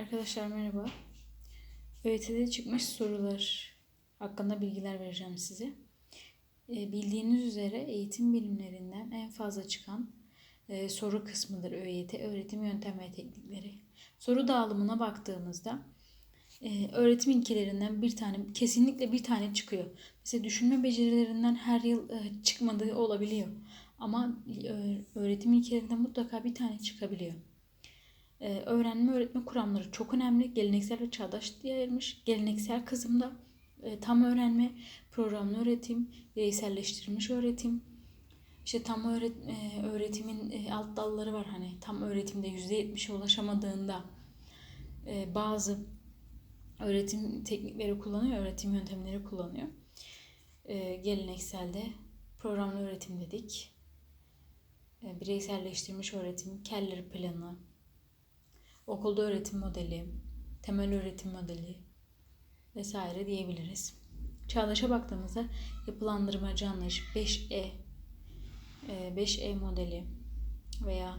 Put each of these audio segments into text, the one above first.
Arkadaşlar merhaba. ÖYT'de çıkmış sorular hakkında bilgiler vereceğim size. E, bildiğiniz üzere eğitim bilimlerinden en fazla çıkan e, soru kısmıdır ÖYT, öğretim yöntem ve teknikleri. Soru dağılımına baktığımızda e, öğretim ilkelerinden bir tane, kesinlikle bir tane çıkıyor. Mesela düşünme becerilerinden her yıl e, çıkmadığı olabiliyor. Ama öğretim ilkelerinden mutlaka bir tane çıkabiliyor. Ee, öğrenme öğretme kuramları çok önemli. Geleneksel ve çağdaş diye ayırmış. Geleneksel kısımda e, tam öğrenme, programlı öğretim, bireyselleştirilmiş öğretim, işte tam öğret, e, öğretimin e, alt dalları var hani tam öğretimde %70'e ulaşamadığında e, bazı öğretim teknikleri kullanıyor, öğretim yöntemleri kullanıyor. E, gelenekselde programlı öğretim dedik. E, bireyselleştirilmiş öğretim, Keller planı, okulda öğretim modeli, temel öğretim modeli vesaire diyebiliriz. Çağdaş'a baktığımızda yapılandırmacı anlayış 5E 5E e modeli veya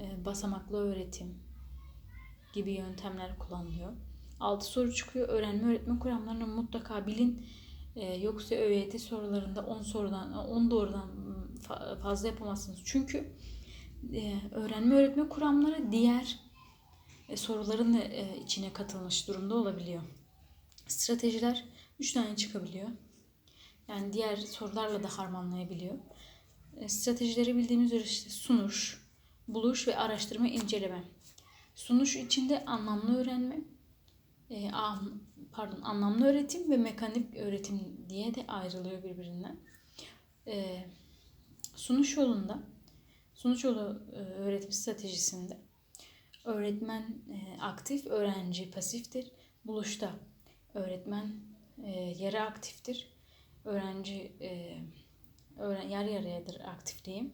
e, basamaklı öğretim gibi yöntemler kullanılıyor. 6 soru çıkıyor. Öğrenme öğretme kuramlarını mutlaka bilin. E, yoksa ÖYT sorularında 10 sorudan 10 doğrudan fazla yapamazsınız. Çünkü öğrenme öğretme kuramları diğer e, soruların da e, içine katılmış durumda olabiliyor. Stratejiler 3 tane çıkabiliyor. Yani diğer sorularla da harmanlayabiliyor. Stratejileri bildiğimiz üzere işte sunuş, buluş ve araştırma inceleme. Sunuş içinde anlamlı öğrenme, pardon anlamlı öğretim ve mekanik öğretim diye de ayrılıyor birbirinden. Sunuş yolunda Sonuç yolu e, öğretim stratejisinde öğretmen e, aktif, öğrenci pasiftir. Buluşta öğretmen e, yarı aktiftir. Öğrenci öğren, yarı yarıyadır aktifliğim.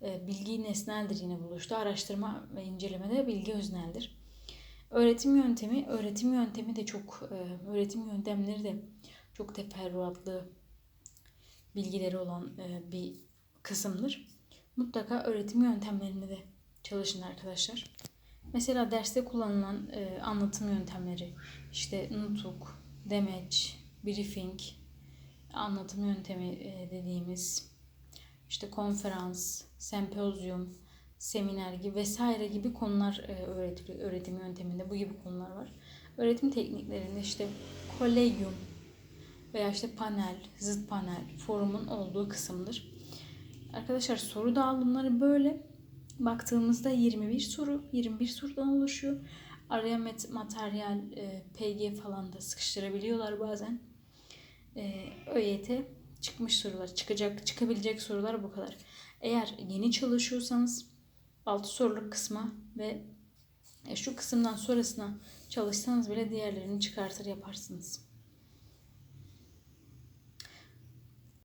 Bilgi nesneldir yine buluşta. Araştırma ve incelemede bilgi özneldir. Öğretim yöntemi, öğretim yöntemi de çok, öğretim yöntemleri de çok teferruatlı bilgileri olan bir kısımdır mutlaka öğretim yöntemlerinde de çalışın arkadaşlar. Mesela derste kullanılan e, anlatım yöntemleri işte nutuk, demeç, briefing, anlatım yöntemi e, dediğimiz işte konferans, sempozyum, seminer gibi vesaire gibi konular e, öğretiliyor. Öğretim yönteminde bu gibi konular var. Öğretim tekniklerinde işte kolegium veya işte panel, zıt panel, forumun olduğu kısımdır. Arkadaşlar soru dağılımları böyle. Baktığımızda 21 soru, 21 sorudan oluşuyor. Araya materyal, e, PG falan da sıkıştırabiliyorlar bazen. E, ÖYT çıkmış sorular, çıkacak, çıkabilecek sorular bu kadar. Eğer yeni çalışıyorsanız 6 soruluk kısma ve e, şu kısımdan sonrasına çalışsanız bile diğerlerini çıkartır yaparsınız.